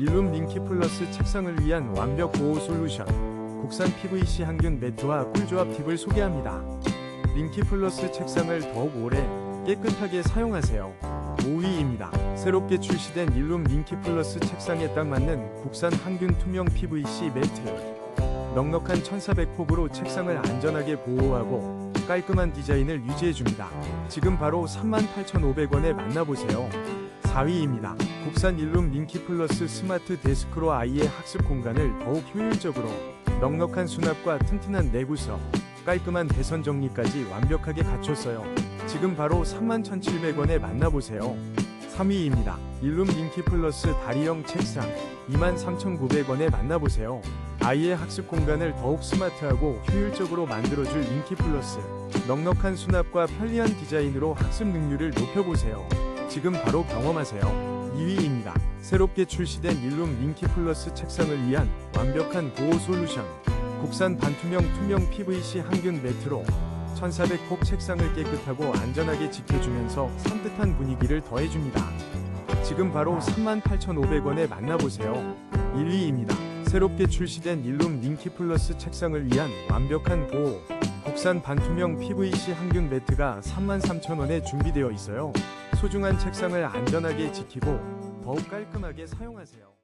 일룸 링키 플러스 책상을 위한 완벽 보호 솔루션. 국산 PVC 항균 매트와 꿀조합 팁을 소개합니다. 링키 플러스 책상을 더욱 오래 깨끗하게 사용하세요. 5위입니다. 새롭게 출시된 일룸 링키 플러스 책상에 딱 맞는 국산 항균 투명 PVC 매트. 넉넉한 1400폭으로 책상을 안전하게 보호하고 깔끔한 디자인을 유지해줍니다. 지금 바로 38,500원에 만나보세요. 4위입니다. 국산 일룸 링키 플러스 스마트 데스크로 아이의 학습 공간을 더욱 효율적으로 넉넉한 수납과 튼튼한 내구석, 깔끔한 배선 정리까지 완벽하게 갖췄어요. 지금 바로 31,700원에 만나보세요. 3위입니다. 일룸 링키 플러스 다리형 책상 23,900원에 만나보세요. 아이의 학습 공간을 더욱 스마트하고 효율적으로 만들어줄 링키 플러스 넉넉한 수납과 편리한 디자인으로 학습 능률을 높여보세요. 지금 바로 경험하세요. 2위입니다. 새롭게 출시된 일룸 링키 플러스 책상을 위한 완벽한 보호 솔루션 국산 반투명 투명 PVC 항균 매트로 1400폭 책상을 깨끗하고 안전하게 지켜주면서 산뜻한 분위기를 더해줍니다. 지금 바로 38,500원에 만나보세요. 1위입니다. 새롭게 출시된 일룸 링키 플러스 책상을 위한 완벽한 보호 국산 반투명 PVC 항균 매트가 33,000원에 준비되어 있어요. 소중한 책상을 안전하게 지키고 더욱 깔끔하게 사용하세요.